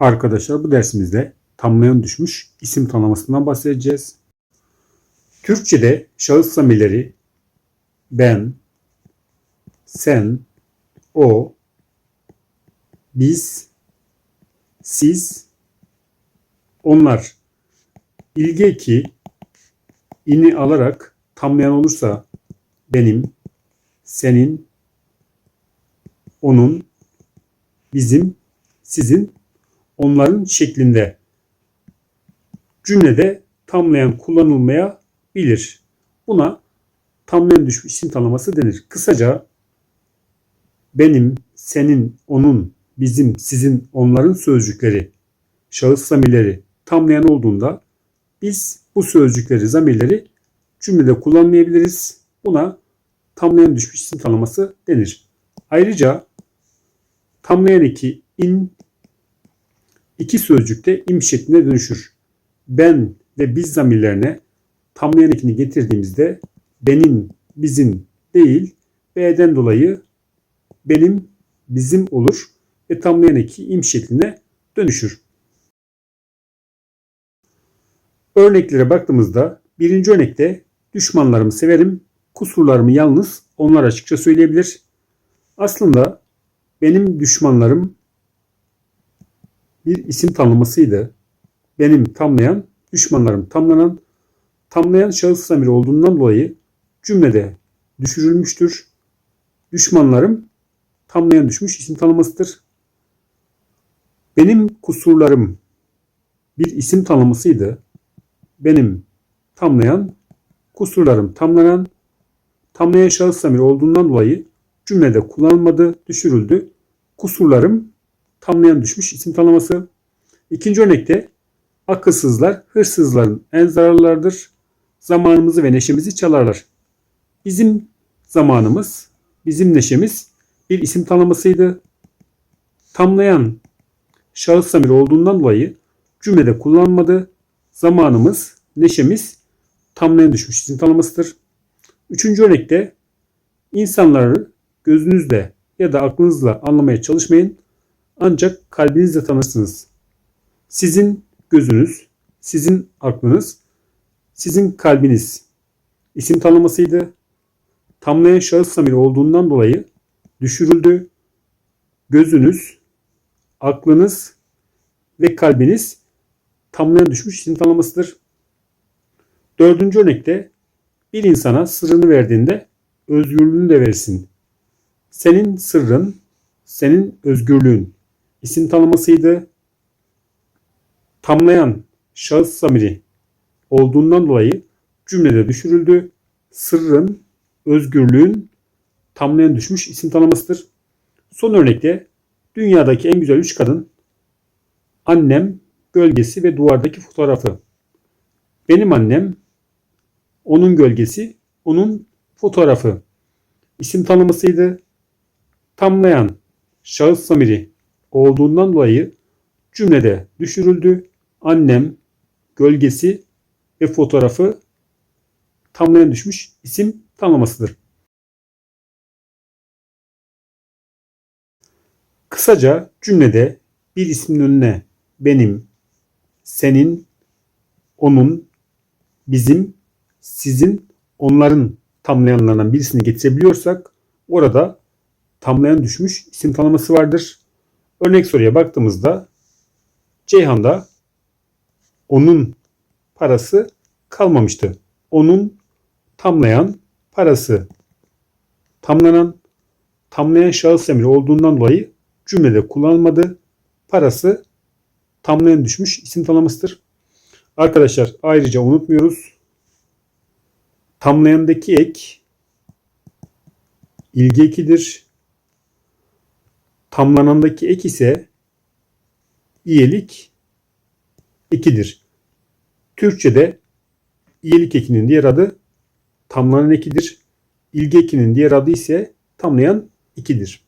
Arkadaşlar bu dersimizde tamlayan düşmüş isim tanımlamasından bahsedeceğiz. Türkçede şahıs zamirleri ben, sen, o, biz, siz, onlar ilgi eki ini alarak tamlayan olursa benim, senin, onun, bizim, sizin, onların şeklinde cümlede tamlayan kullanılmaya bilir. Buna tamlayan düşmüş isim tanımlaması denir. Kısaca benim, senin, onun, bizim, sizin, onların sözcükleri, şahıs zamirleri tamlayan olduğunda biz bu sözcükleri, zamirleri cümlede kullanmayabiliriz. Buna tamlayan düşmüş isim tanımlaması denir. Ayrıca tamlayan eki in iki sözcükte im şeklinde dönüşür. Ben ve biz zamirlerine tamlayan ekini getirdiğimizde benim, bizim değil B'den dolayı benim, bizim olur ve tamlayan eki im şekline dönüşür. Örneklere baktığımızda birinci örnekte düşmanlarımı severim, kusurlarımı yalnız onlar açıkça söyleyebilir. Aslında benim düşmanlarım bir isim tanımlamasıydı. Benim tamlayan, düşmanlarım tamlanan, tamlayan şahıs zamiri olduğundan dolayı cümlede düşürülmüştür. Düşmanlarım tamlayan düşmüş isim tanımlasıdır. Benim kusurlarım bir isim tanımlasıydı. Benim tamlayan, kusurlarım tamlanan, tamlayan şahıs zamiri olduğundan dolayı cümlede kullanılmadı, düşürüldü. Kusurlarım tamlayan düşmüş isim tanımlaması. İkinci örnekte akılsızlar hırsızların en zararlılardır. Zamanımızı ve neşemizi çalarlar. Bizim zamanımız, bizim neşemiz bir isim tanımlamasıydı. Tamlayan şahıs zamiri olduğundan dolayı cümlede kullanmadı. Zamanımız, neşemiz tamlayan düşmüş isim tanımlasıdır. Üçüncü örnekte insanları gözünüzle ya da aklınızla anlamaya çalışmayın. Ancak kalbinizle tanırsınız. Sizin gözünüz, sizin aklınız, sizin kalbiniz isim tanımlasıydı. Tamlayan şahıs zamiri olduğundan dolayı düşürüldü. Gözünüz, aklınız ve kalbiniz tamlayan düşmüş isim tanımlasıdır. Dördüncü örnekte bir insana sırrını verdiğinde özgürlüğünü de verirsin. Senin sırrın, senin özgürlüğün isim tanımasıydı. Tamlayan şahıs zamiri olduğundan dolayı cümlede düşürüldü. Sırrın, özgürlüğün tamlayan düşmüş isim tanımasıdır. Son örnekte dünyadaki en güzel üç kadın annem, gölgesi ve duvardaki fotoğrafı. Benim annem, onun gölgesi, onun fotoğrafı. İsim tanımasıydı. Tamlayan şahıs zamiri olduğundan dolayı cümlede düşürüldü. Annem, gölgesi ve fotoğrafı tamlayan düşmüş isim tanımlamasıdır. Kısaca cümlede bir ismin önüne benim, senin, onun, bizim, sizin, onların tamlayanlarından birisini getirebiliyorsak orada tamlayan düşmüş isim tanıması vardır. Örnek soruya baktığımızda Ceyhan'da onun parası kalmamıştı. Onun tamlayan parası tamlanan tamlayan şahıs emri olduğundan dolayı cümlede kullanılmadı. Parası tamlayan düşmüş isim tanımlasıdır. Arkadaşlar ayrıca unutmuyoruz. Tamlayandaki ek ilgi ekidir. Tamlanandaki ek ise iyelik ekidir. Türkçe'de iyelik ekinin diğer adı tamlanan ekidir. İlgi ekinin diğer adı ise tamlayan ikidir.